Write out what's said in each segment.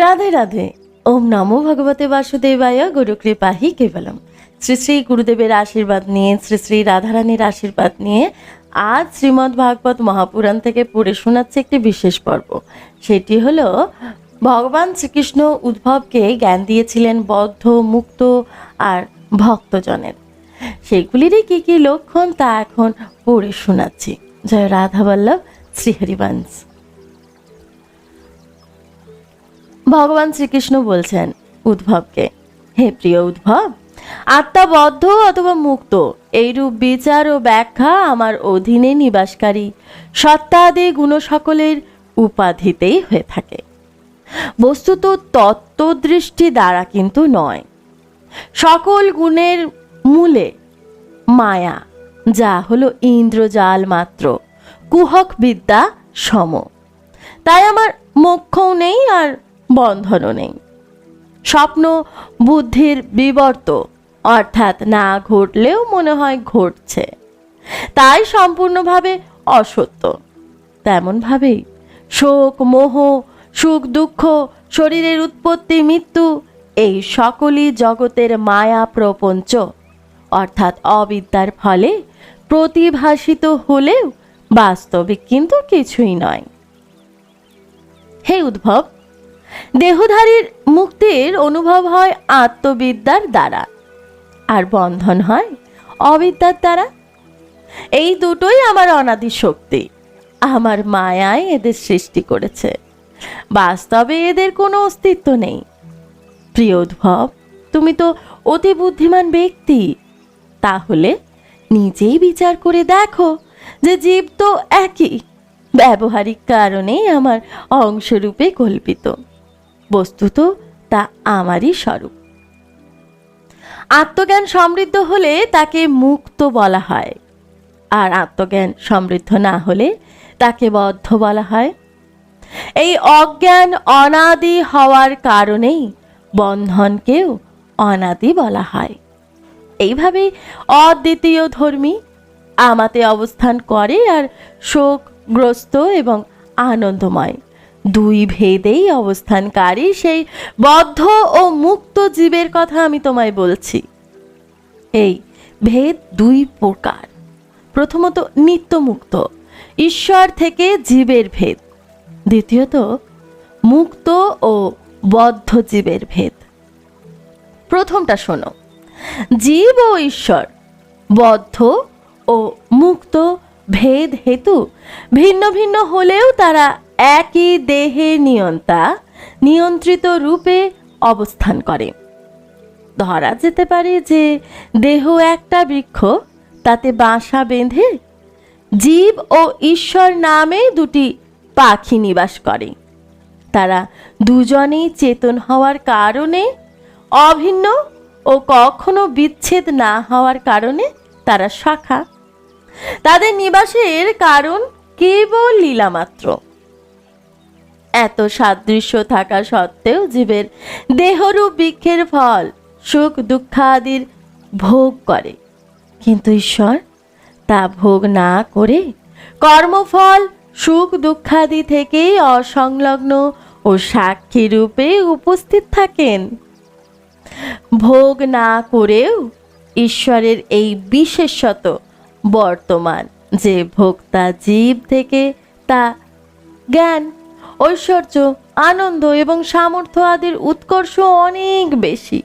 রাধে রাধে। ওম নমো ভগবতে বাসুদেবায় গুরু কৃপাহি কেবলম। শ্রী শ্রী গুরুদেবের আশীর্বাদ নিয়ে, শ্রী শ্রী রাধারানীর আশীর্বাদ নিয়ে আজ শ্রীমদ্ ভাগবত মহাপুরাণ থেকে পড়ে শোনাচ্ছে একটি বিশেষ পর্ব। সেটি হলো, ভগবান শ্রীকৃষ্ণ উদ্ভবকে জ্ঞান দিয়েছিলেন বদ্ধ, মুক্ত আর ভক্তজনের। সেগুলিরই কি কি লক্ষণ তা এখন পড়ে শোনাচ্ছি। জয় রাধা বল্লভ শ্রীহরিবংশ। ভগবান শ্রীকৃষ্ণ বলছেন, উদ্ভবকে। হে প্রিয় উদ্ভব, আত্মা বদ্ধ অথবা মুক্ত, এইরূপ বিচার ও ব্যাখ্যা আমার অধীনে নিবাসকারী সত্তাদি গুণ সকলের উপাধিতেই হয়ে থাকে। বস্তুত তত্ত্বদৃষ্টি দ্বারা কিন্তু নয়। সকল গুণের মূলে মায়া, যা হলো ইন্দ্রজাল মাত্র, কুহক বিদ্যা সম। তাই আমার মোক্ষও নেই আর বন্ধনও নেই। স্বপ্ন, বুদ্ধির বিবর্ত, অর্থাৎ না ঘটলেও মনে হয় ঘটছে। তাই সম্পূর্ণভাবে অসত্য। তেমনভাবেই শোক, মোহ, সুখ, দুঃখ, শরীরের উৎপত্তি, মৃত্যু, এই সকলই জগতের মায়া প্রপঞ্চ, অর্থাৎ অবিদ্যার ফলে প্রতিভাসিত হলেও বাস্তবিক কিন্তু কিছুই নয়। হে উদ্ভব দেহধারীর মুক্তির অনুভব হয় আত্মবিদ্যার দ্বারা। আর বন্ধন হয় অবিদ্যার দ্বারা। এই দুটোই আমার অনাদি শক্তি। আমার মায়ায় এদের সৃষ্টি করেছে। বাস্তবে এদের কোনো অস্তিত্ব নেই। প্রিয় উদ্ভব, তুমি তো অতি বুদ্ধিমান ব্যক্তি। তাহলে নিজেই বিচার করে দেখো যে জীব তো একই। ব্যবহারিক কারণেই আমার অংশরূপে কল্পিত। বস্তুত তা আমারই স্বরূপ। আত্মজ্ঞান সমৃদ্ধ হলে তাকে মুক্ত বলা হয়। আর আত্মজ্ঞান সমৃদ্ধ না হলে তাকে বদ্ধ বলা হয়। এই অজ্ঞান অনাদি হওয়ার কারণেই বন্ধনকেও অনাদি বলা হয়। এইভাবেই অদ্বিতীয় ধর্মী আমাতে অবস্থান করে আর শোকগ্রস্ত এবং আনন্দময়। দুই ভেদেই অবস্থানকারী সেই বদ্ধ ও মুক্ত জীবের কথা আমি তোমায় বলছি। এই ভেদ দুই প্রকার। প্রথমত নিত্যমুক্ত, ঈশ্বর থেকে জীবের ভেদ। দ্বিতীয়ত, মুক্ত ও বদ্ধ জীবের ভেদ। প্রথমটা শোনো, জীব ও ঈশ্বর, বদ্ধ ও মুক্ত ভেদ হেতু ভিন্ন ভিন্ন হলেও তারা একই দেহে নিয়ন্তা, নিয়ন্ত্রিত রূপে অবস্থান করে। ধরা যেতে পারে যে দেহ একটা বৃক্ষ, তাতে বাসা বেঁধে জীব ও ঈশ্বর নামে দুটি পাখি নিবাস করে। তারা দুজনেই চেতন হওয়ার কারণে, অভিন্ন ও কখনো বিচ্ছেদ না হওয়ার কারণে তারা শাখা। তাদের নিবাসের কারণ কেবল লীলামাত্র। এত সাদৃশ্য থাকা সত্ত্বেও জীবের দেহরূপ বৃক্ষের ফল, সুখ দুঃখাদির ভোগ করে। কিন্তু ঈশ্বর তা ভোগ না করে কর্মফল, সুখ দুঃখাদি থেকেই অসংলগ্ন ও সাক্ষী রূপে উপস্থিত থাকেন। ভোগ না করেও ঈশ্বরের এই বিশেষত বর্তমান যে ভোক্তা জীব থেকে তা জ্ঞান ঐশ্বর্য, আনন্দ এবং সামর্থ্য আদির উৎকর্ষ অনেক বেশি।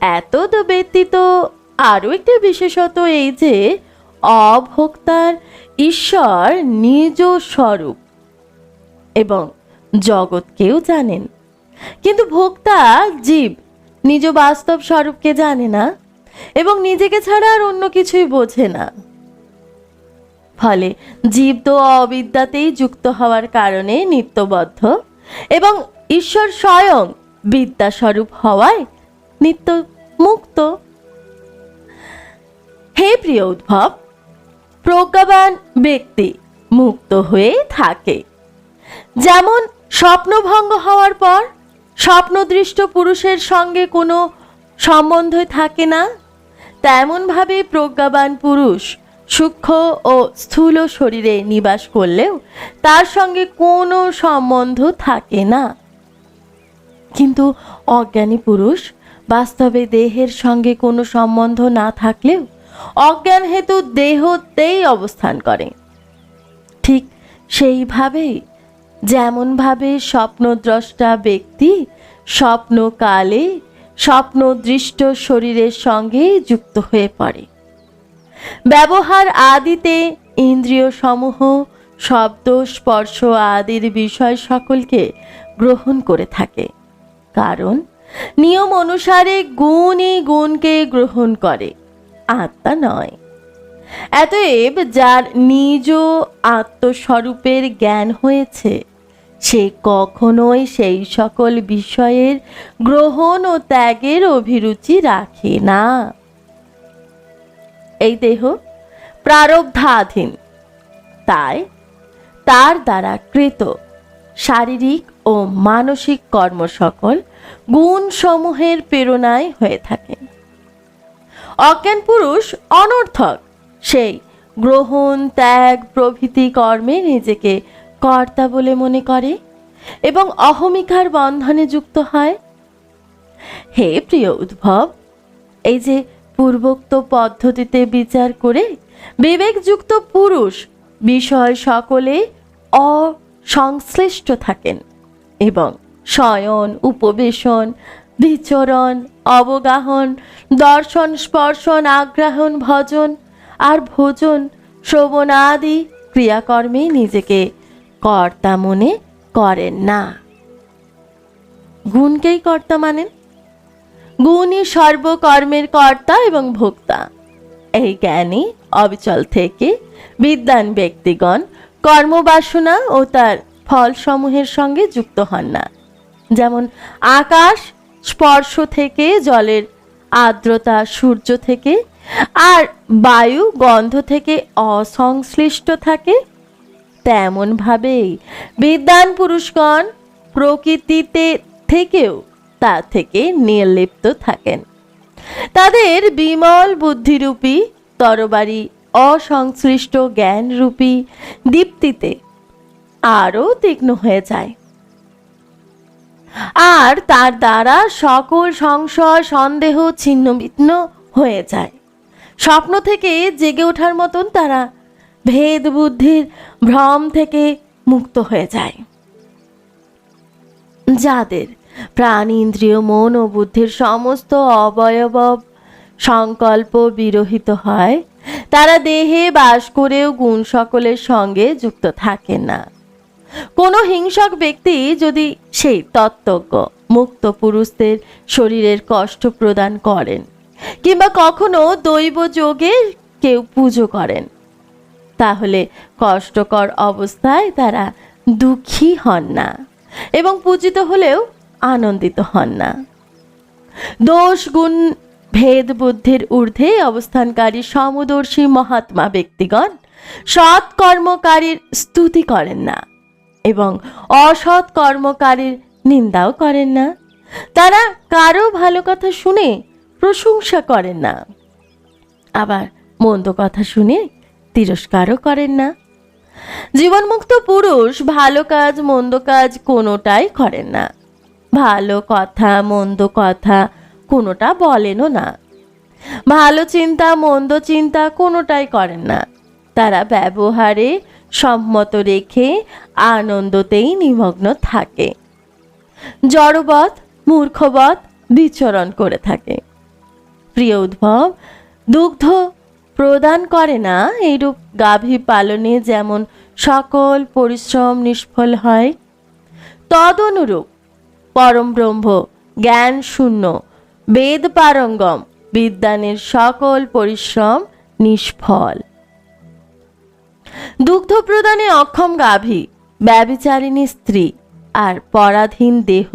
এত তো ব্যতীত আরও একটি বিশেষত এই যে, অভোক্তার ঈশ্বর নিজ স্বরূপ এবং জগৎকেও জানেন। কিন্তু ভোক্তা জীব নিজ বাস্তব স্বরূপকে জানে না এবং নিজেকে ছাড়া আর অন্য কিছুই বোঝে না। ফলে জীব তো অবিদ্যাতেই যুক্ত হওয়ার কারণে নিত্যবদ্ধ। এবং ঈশ্বর স্বয়ং বিদ্যাস্বরূপ হওয়ায় নিত্য মুক্ত হে প্রিয় উদ্ভব, প্রজ্ঞাবান ব্যক্তি মুক্ত হয়ে থাকে। যেমন স্বপ্নভঙ্গ হওয়ার পর স্বপ্নদৃষ্ট পুরুষের সঙ্গে কোনো সম্বন্ধই থাকে না তেমনভাবে প্রজ্ঞাবান পুরুষ সূক্ষ্ম ও স্থূল শরীরে নিবাস করলেও তার সঙ্গে কোনো সম্বন্ধ থাকে না। কিন্তু অজ্ঞানী পুরুষ বাস্তবে দেহের সঙ্গে কোনো সম্বন্ধ না থাকলেও অজ্ঞান হেতু দেহতেই অবস্থান করে। ঠিক সেইভাবেই যেমনভাবে স্বপ্নদ্রষ্টা ব্যক্তি স্বপ্নকালে স্বপ্নদৃষ্ট শরীরের সঙ্গে যুক্ত হয়ে পড়ে। ব্যবহার আদিতে ইন্দ্রিয় সমূহ শব্দ, স্পর্শ আদির বিষয় সকলকে গ্রহণ করে থাকে। কারণ নিয়ম অনুসারে গুণই গুণকে গ্রহণ করে, আত্মা নয়। এতএব যার নিজ আত্মস্বরূপের জ্ঞান হয়েছে, সে কখনোই সেই সকল বিষয়ের গ্রহণ ও ত্যাগের অভিরুচি রাখে না। এই দেহ প্রারব্ধাধীন। তাই তার দ্বারা কৃত শারীরিক ও মানসিক কর্ম সকল গুণসমূহের প্রেরণায় হয়ে থাকে। অজ্ঞান পুরুষ অনর্থক। সেই গ্রহণ, ত্যাগ, প্রভৃতি কর্মে নিজেকে কর্তা বলে মনে করে এবং অহমিকার বন্ধনে যুক্ত হয়। হে প্রিয় উদ্ভব, এই যে পূর্বোক্ত পদ্ধতিতে বিচার করে বিবেকযুক্ত পুরুষ বিষয় সকলে অসংশ্লিষ্ট থাকেন এবং শয়ন, উপবেশন, বিচরণ, অবগাহন, দর্শন, স্পর্শন আগ্রাহন ভজন আর ভোজন, শ্রবণ আদি ক্রিয়াকর্মে নিজেকে কর্তা মনে করেন না। গুণকেই কর্তা মানেন? গুণই সর্বকর্মের কর্তা এবং ভোক্তা। এই জ্ঞানী অবিচল থেকে বিদ্যান ব্যক্তিগণ কর্মবাসনা ও তার ফলসমূহের সঙ্গে যুক্ত হন না। যেমন আকাশ স্পর্শ থেকে, জলের আর্দ্রতা সূর্য থেকে, আর বায়ু গন্ধ থেকে অসংশ্লিষ্ট থাকে, তেমনভাবেই বিদ্যান পুরুষগণ প্রকৃতিতে থেকেও তা থেকে নির্লিপ্ত থাকেন। তাদের বিমল বুদ্ধিরূপী, তরবারি অসংশ্লিষ্ট জ্ঞানরূপী দীপ্তিতে আরও তীক্ষ্ণ হয়ে যায়। আর তার দ্বারা সকল সংশয়, সন্দেহ ছিন্ন ভিন্ন হয়ে যায়। স্বপ্ন থেকে জেগে ওঠার মতন তারা ভেদ বুদ্ধির ভ্রম থেকে মুক্ত হয়ে যায়। যাদের প্রাণ ইন্দ্রিয় মন ও বুদ্ধির সমস্ত অবয়ব সংকল্প বিরহিত হয়। তারা দেহে বাস করেও গুণ সকলের সঙ্গে যুক্ত থাকে না। কোনো হিংসক ব্যক্তি যদি সেই তত্ত্বজ্ঞ, মুক্ত পুরুষদের শরীরের কষ্ট প্রদান করেন কিংবা কখনো দৈব যোগে কেউ পুজো করেন, তাহলে কষ্টকর অবস্থায় তারা দুঃখী হন না এবং পূজিত হলেও আনন্দিত হন না। দোষ, গুণ, ভেদ, বুদ্ধির ঊর্ধ্বে অবস্থানকারী সমদর্শী মহাত্মা ব্যক্তিগণ সৎ কর্মকারীর স্তুতি করেন না এবং অসৎ কর্মকারীর নিন্দাও করেন না। তারা কারও ভালো কথা শুনে প্রশংসা করেন না। আবার মন্দ কথা শুনে তিরস্কারও করেন না। জীবনমুক্ত পুরুষ ভালো কাজ, মন্দ কাজ কোনোটাই করেন না। ভালো কথা, মন্দ কথা, কোনোটা বলেনও না। ভালো চিন্তা, মন্দ চিন্তা কোনোটাই করেন না। তারা ব্যবহারে সম্মত রেখে আনন্দতেই নিমগ্ন থাকে। জড়বৎ, মূর্খবৎ বিচরণ করে থাকে। প্রিয় উদ্ভব, দুগ্ধ প্রদান করে না, এইরূপ গাভী পালনে যেমন সকল পরিশ্রম নিষ্ফল হয়, তদনুরূপ পরম ব্রহ্ম, জ্ঞান শূন্য, বেদ পারঙ্গম, বিদ্যানের সকল পরিশ্রম নিষ্ফল। দুগ্ধ প্রদানে অক্ষম গাভী ব্যবিচারিণী স্ত্রী আর পরাধীন দেহ,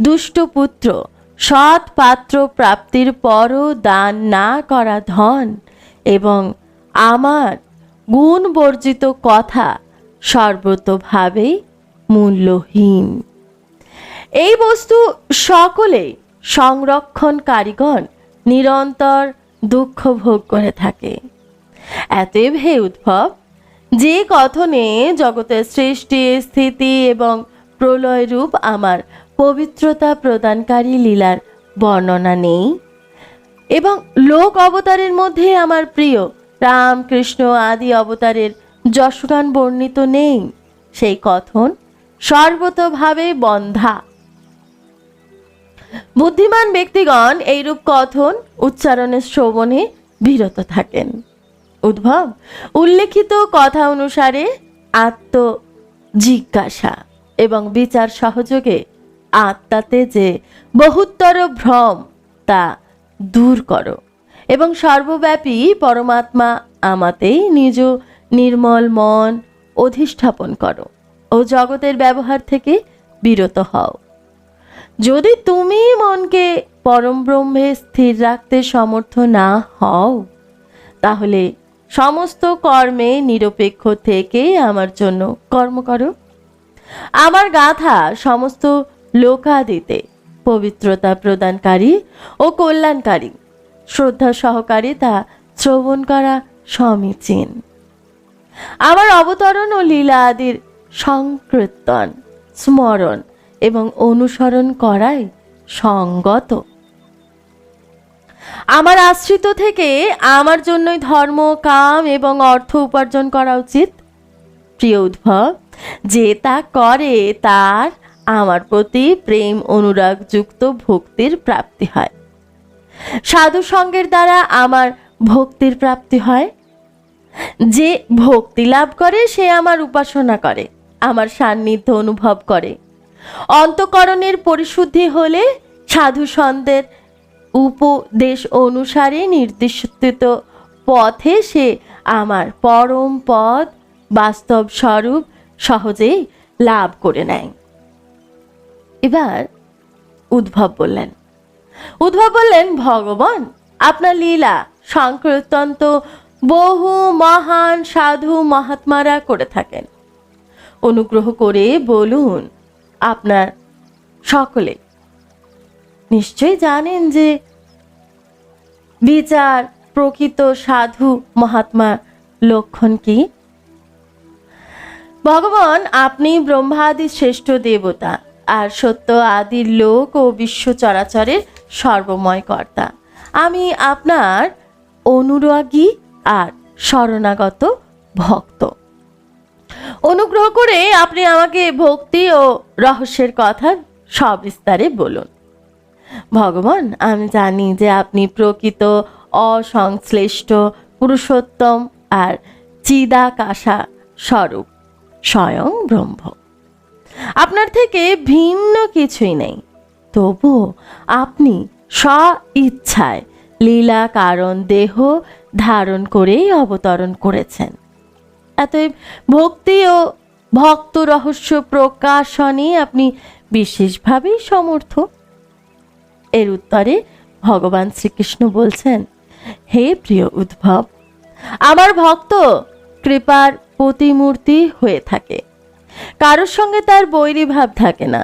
দুষ্ট পুত্র, সৎ পাত্র প্রাপ্তির পরও দান না করা ধন এবং আমার গুণ বর্জিত কথা সর্বতভাবেই মূল্যহীন। এই বস্তু সকলে সংরক্ষণ কারিগণ নিরন্তর দুঃখ ভোগ করে থাকে। এতএব হে উদ্ভব, যে কথনে জগতের সৃষ্টি, স্থিতি এবং প্রলয় রূপ আমার পবিত্রতা প্রদানকারী লীলার বর্ণনা নেই এবং লোক অবতারের মধ্যে আমার প্রিয় রাম কৃষ্ণ আদি অবতারের যশগান বর্ণিত নেই। সেই কথন সর্বতভাবে বন্ধা। বুদ্ধিমান ব্যক্তিগণ এইরূপ কথন উচ্চারণের শ্রবণে বিরত থাকেন। উদ্ভব, উল্লেখিত কথা অনুসারে আত্ম জিজ্ঞাসা এবং বিচার সহযোগে আত্মাতে যে বহুত্তর ভ্রম, তা দূর করো এবং সর্বব্যাপী পরমাত্মা আমাতেই নিজ নির্মল মন অধিষ্ঠাপন করো ও জগতের ব্যবহার থেকে বিরত হও। যদি তুমি মনকে পরম ব্রহ্মে স্থির রাখতে সমর্থ না হও, তাহলে সমস্ত কর্মে নিরপেক্ষ থেকে আমার জন্য কর্ম করো। আমার গাথা সমস্ত লোকাদিতে পবিত্রতা প্রদানকারী ও কল্যাণকারী, শ্রদ্ধা সহকারে তা শ্রবণ করা সমীচীন। আমার অবতরণ ও লীলা আদির সংকীর্তন, স্মরণ এবং অনুসরণ করাই সঙ্গত। আমার আশ্রিত থেকে আমার জন্যই ধর্ম, কাম এবং অর্থ উপার্জন করা উচিত। প্রিয় উদ্ভব, যে তা করে তার আমার প্রতি প্রেম অনুরাগযুক্ত ভক্তির প্রাপ্তি হয়। সাধু সঙ্গের দ্বারা আমার ভক্তির প্রাপ্তি হয়। যে ভক্তি লাভ করে, সে আমার উপাসনা করে, আমার সান্নিধ্য অনুভব করে। অন্তকরণের পরিশুদ্ধি হলে সাধু উপদেশ অনুসারে নির্দিষ্ট পথে সে আমার পরম পদ বাস্তব স্বরূপ সহজেই লাভ করে নেয়। এবার উদ্ভব বললেন উদ্ভব বললেন, ভগবান, আপনার লীলা সংকীর্তন তো বহু মহান সাধু মহাত্মারা করে থাকেন। অনুগ্রহ করে বলুন আপনার সকলে নিশ্চয় জানেন যে বিচার প্রকৃত সাধু মহাত্মা লক্ষণ কি? ভগবান আপনি ব্রহ্মাদি শ্রেষ্ঠ দেবতা আর সত্য আদির লোক ও বিশ্ব চরাচরের সর্বময় কর্তা। আমি আপনার অনুরাগী আর শরণাগত ভক্ত। অনুগ্রহ করে আপনি আমাকে ভক্তি ও রহস্যের কথা সবিস্তারে বলুন। ভগবান, আমি জানি যে আপনি প্রকৃত, অসংশ্লিষ্ট, পুরুষোত্তম আর চিদাকাশা স্বরূপ, স্বয়ং ব্রহ্ম। আপনার থেকে ভিন্ন কিছুই নেই। তবু আপনি স্ব ইচ্ছায় লীলা কারণ দেহ ধারণ করেই অবতরণ করেছেন। এতএব ভক্তি ও ভক্ত রহস্য প্রকাশনে আপনি বিশেষভাবেই সমর্থ। এর উত্তরে ভগবান শ্রীকৃষ্ণ বলছেন, হে প্রিয় উদ্ভব, আমার ভক্ত কৃপার প্রতিমূর্তি হয়ে থাকে। কারোর সঙ্গে তার বৈরী ভাব থাকে না।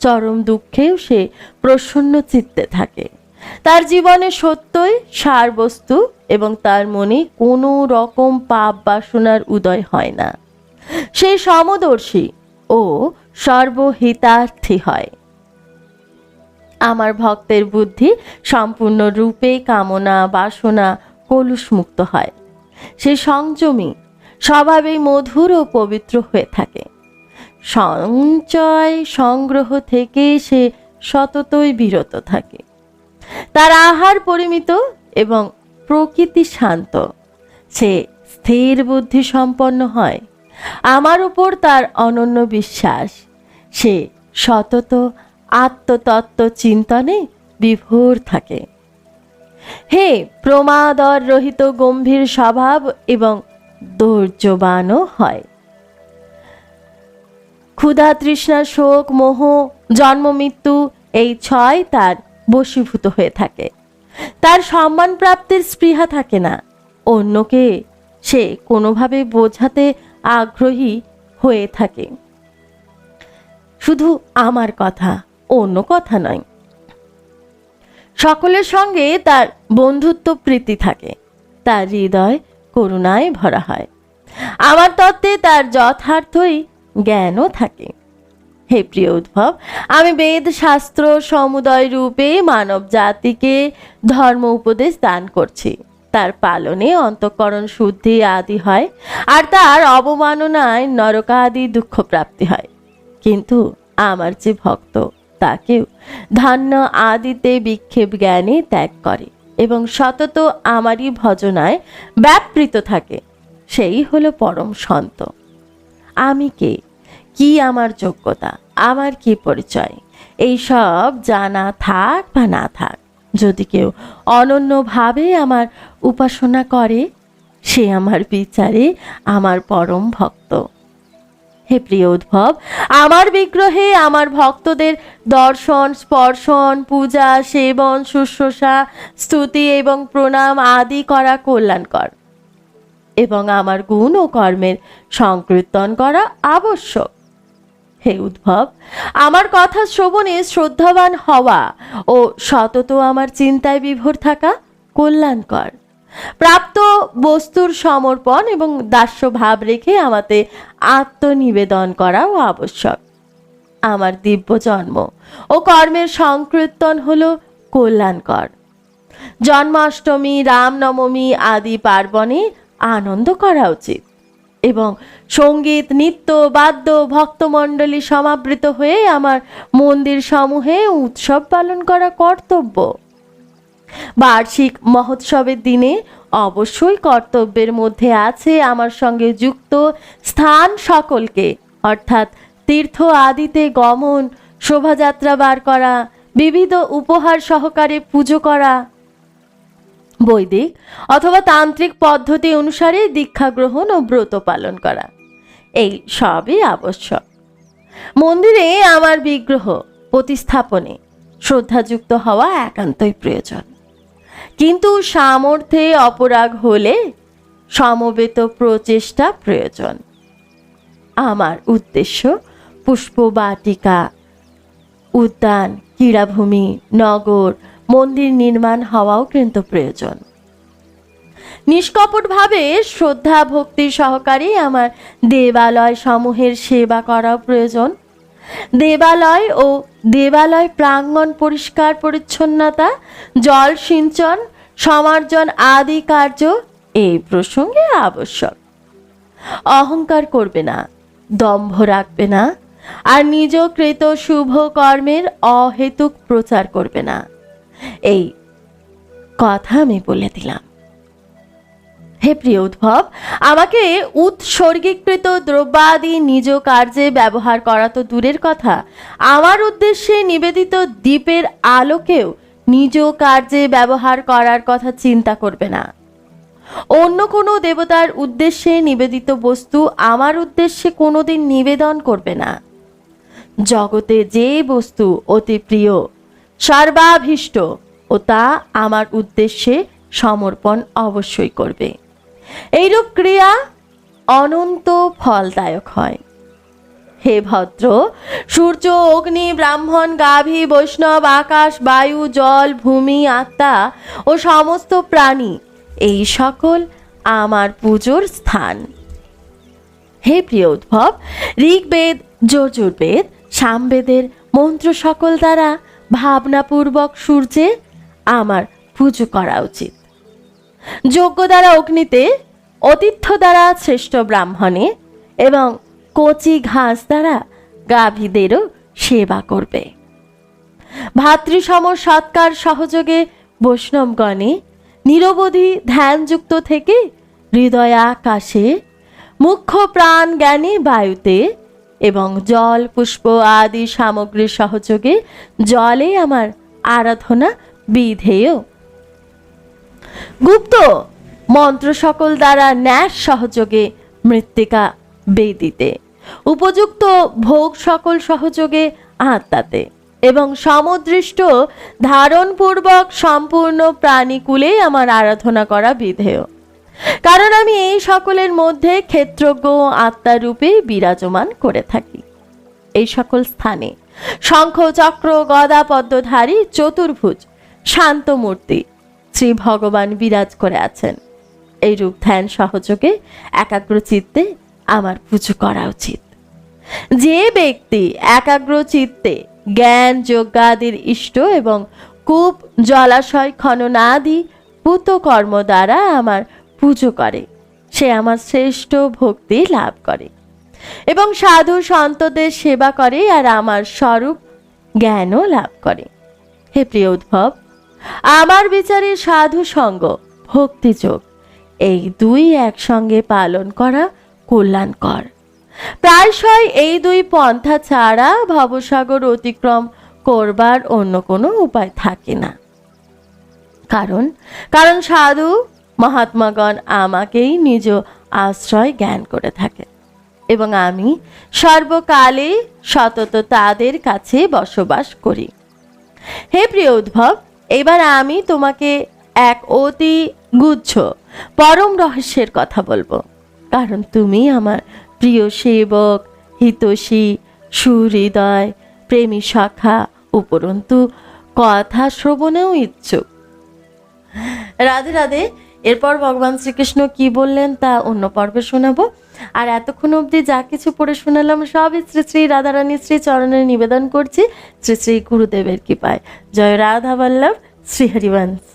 চরম দুঃখেও সে প্রসন্ন চিত্তে থাকে। তার জীবনে সত্যই সারবস্তু এবং তার মনে কোনো রকম পাপ বাসনার উদয় হয় না। সে সমদর্শী ও সর্বহিতার্থী হয়। আমার ভক্তের বুদ্ধি সম্পূর্ণ রূপে কামনা, বাসনা, কলুষমুক্ত হয়। সে সংযমী, স্বভাবেই মধুর ও পবিত্র হয়ে থাকে। সঞ্চয় সংগ্রহ থেকে সে সততই বিরত থাকে। তার আহার পরিমিত এবং প্রকৃতি শান্ত। সে স্থির বুদ্ধি সম্পন্ন হয়। আমার উপর তার অনন্য বিশ্বাস। সে সতত আত্মতত্ত্ব চিন্তনে বিভোর থাকে। হে প্রমাদর রহিত গম্ভীর স্বভাব এবং ধৈর্যবানও হয়। ক্ষুধা তৃষ্ণা শোক, মোহ জন্ম মৃত্যু এই ছয় তার বশীভূত হয়ে থাকে। তার সম্মান প্রাপ্তির স্পৃহা থাকে না। অন্যকে সে কোনোভাবে বোঝাতে আগ্রহী হয়ে থাকে। শুধু আমার কথা, অন্য কথা নয়। সকলের সঙ্গে তার বন্ধুত্ব প্রীতি থাকে। তার হৃদয় করুণায় ভরা হয়। আমার তত্ত্বে তার যথার্থই জ্ঞানও থাকে। হে প্রিয় উদ্ভব, আমি বেদ, শাস্ত্র, সমুদয় রূপে মানব জাতিকে ধর্ম উপদেশ দান করছি। তার পালনে অন্তঃকরণ শুদ্ধি আদি হয়, আর তার অবমাননায় নরকাদি দুঃখ প্রাপ্তি হয়। কিন্তু আমার যে ভক্ত, তাকেও ধন্য আদিতে বিক্ষেপ জ্ঞানে ত্যাগ করে এবং সতত আমারই ভজনায় ব্যাপৃত থাকে। সেই হলো পরম সন্ত। আমি কে? কি আমার যোগ্যতা? আমার কি পরিচয়? এই সব জানা থাক বা না থাক, যদি কেউ অনন্যভাবে আমার উপাসনা করে, সে আমার বিচারে আমার পরম ভক্ত। হে প্রিয় উদ্ভব, আমার বিগ্রহে আমার ভক্তদের দর্শন, স্পর্শন, পূজা, সেবন, শুশ্রূষা, স্তুতি এবং প্রণাম আদি করা কল্যাণকর এবং আমার গুণ ও কর্মের সংকীর্তন করা আবশ্যক। হে উদ্ভব, আমার কথা শ্রবণে শ্রদ্ধাবান হওয়া ও সতত আমার চিন্তায় বিভোর থাকা কল্যাণকর। প্রাপ্ত বস্তুর সমর্পণ এবং দাস্য ভাব রেখে আমাতে আত্মনিবেদন করাও আবশ্যক। আমার দিব্য জন্ম ও কর্মের সংকীর্তন হল কল্যাণকর। জন্মাষ্টমী, রামনবমী আদি পার্বণে আনন্দ করা উচিত এবং সংগীত, নৃত্য, বাদ্য, ভক্তমণ্ডলী সমাবৃত হয়ে আমার মন্দির সমূহে উৎসব পালন করা কর্তব্য। বার্ষিক মহোৎসবের দিনে অবশ্যই কর্তব্যের মধ্যে আছে আমার সঙ্গে যুক্ত স্থান সকলকে, অর্থাৎ তীর্থ আদিতে গমন, শোভাযাত্রা বার করা, বিবিধ উপহার সহকারে পুজো করা। বৈদিক অথবা তান্ত্রিক পদ্ধতি অনুসারে দীক্ষা গ্রহণ ও ব্রত পালন করা। এই সবই আবশ্যক। মন্দিরে আমার বিগ্রহ, প্রতিস্থাপনে, শ্রদ্ধাযুক্ত হওয়া একান্তই প্রয়োজন। কিন্তু সামর্থ্যে অপরাগ হলে সমবেত প্রচেষ্টা প্রয়োজন। আমার উদ্দেশ্য পুষ্পবাটিকা উদ্যান, ক্রীড়াভূমি, নগর, মন্দির নির্মাণ হওয়াও কিন্তু প্রয়োজন। নিষ্কপটভাবে শ্রদ্ধা ভক্তি সহকারে আমার দেবালয় সমূহের সেবা করাও প্রয়োজন। দেবালয় ও দেবালয় প্রাঙ্গণ পরিষ্কার পরিচ্ছন্নতা, জল সিঞ্চন, সমার্জন আদি কার্য এই প্রসঙ্গে আবশ্যক। অহংকার করবে না, দম্ভ রাখবে না, আর নিজ কৃত শুভ কর্মের অহেতুক প্রচার করবে না। এই কথা আমি বলে দিলাম। হে প্রিয় উদ্ভব, আমাকে উৎসর্গীকৃত দ্রব্যাদি নিজ কার্যে ব্যবহার করা তো দূরের কথা। আমার উদ্দেশ্যে নিবেদিত দ্বীপের আলোকেও নিজ কার্যে ব্যবহার করার কথা চিন্তা করবে না। অন্য কোনো দেবতার উদ্দেশ্যে নিবেদিত বস্তু আমার উদ্দেশ্যে কোনোদিন নিবেদন করবে না। জগতে যে বস্তু অতি প্রিয়, সর্বাভীষ্ট ও তা আমার উদ্দেশ্যে সমর্পণ অবশ্যই করবে। এইরূপ ক্রিয়া অনন্ত ফলদায়ক হয়। হে ভদ্র, সূর্য, অগ্নি, ব্রাহ্মণ, গাভী, বৈষ্ণব, আকাশ, বায়ু, জল, ভূমি, আত্মা ও সমস্ত প্রাণী, এই সকল আমার পুজোর স্থান। হে প্রিয় উদ্ভব, ঋগ্বেদ, যজুর্বেদ, সামবেদের মন্ত্র সকল দ্বারা ভাবনাপূর্বক সূর্যে আমার পুজো করা উচিত। যজ্ঞ দ্বারা অগ্নিতে, অতিথ্য দ্বারা শ্রেষ্ঠ ব্রাহ্মণে এবং কচি ঘাস দ্বারা গাভীদেরও সেবা করবে। ভাতৃসম সৎকার সহযোগে বৈষ্ণবগণে নিরবধি ধ্যানযুক্ত থেকে হৃদয় আকাশে, মুখ্য প্রাণ জ্ঞানী বায়ুতে এবং জল, পুষ্প আদি সামগ্রীর সহযোগে জলে আমার আরাধনা বিধেয় গুপ্ত, মন্ত্র সকল দ্বারা ন্যাস সহযোগে মৃত্তিকা বেদিতে, উপযুক্ত ভোগ সকল সহযোগে আত্মাতে, এবং সমদৃষ্ট ধারণপূর্বক সম্পূর্ণ প্রাণীকুলে আমার আরাধনা করা বিধেয়। কারণ আমি এই সকলের মধ্যে ক্ষেত্রজ্ঞ আত্মারূপে বিরাজমান করে থাকি। এই সকল স্থানে শঙ্খ, চক্র, গদা, পদ্মধারী, চতুর্ভুজ, শান্ত মূর্তি শ্রী ভগবান বিরাজ করে আছেন। এই রূপ ধ্যান সহযোগে একাগ্র চিত্তে আমার পুজো করা উচিত। যে ব্যক্তি একাগ্র চিত্তে জ্ঞান, যজ্ঞাদির ইষ্ট এবং কূপ, জলাশয়, খননাদি, পুত কর্ম দ্বারা আমার পুজো করে। সে আমার শ্রেষ্ঠ ভক্তি লাভ করে। এবং সাধু সন্তদের সেবা করে আর আমার স্বরূপ জ্ঞানও লাভ করে। হে প্রিয় উদ্ভব আমার বিচারে সাধু সঙ্গ ভক্তিযোগ এই দুই একসঙ্গে পালন করা কল্যাণকর। প্রায়শই এই দুই পন্থা ছাড়া ভবসাগর অতিক্রম করবার অন্য কোনো উপায় থাকে না। কারণ কারণ সাধু মহাত্মাগণ আমাকেই নিজ আশ্রয় জ্ঞান করে থাকে এবং আমি সর্বকালে সতত তাদের কাছে বসবাস করি। হে প্রিয় উদ্ভব এবার আমি তোমাকে এক অতি গুচ্ছ, পরম রহস্যের কথা বলব। কারণ তুমি আমার প্রিয় সেবক, হিতৈষী, সুহৃদয়, প্রেমী শাখা উপরন্তু কথা শ্রবণেও ইচ্ছুক। রাধে রাধে, এরপর ভগবান শ্রীকৃষ্ণ কি বললেন তা অন্য পর্বে শোনাবো। আর এতক্ষণ অবধি যা কিছু পড়ে শোনালাম, সবই শ্রী শ্রী রাধারানী শ্রী চরণে নিবেদন করছি। শ্রী শ্রী গুরুদেবের কৃপায়। জয় রাধা বল্লভ, শ্রী হরিবংশ।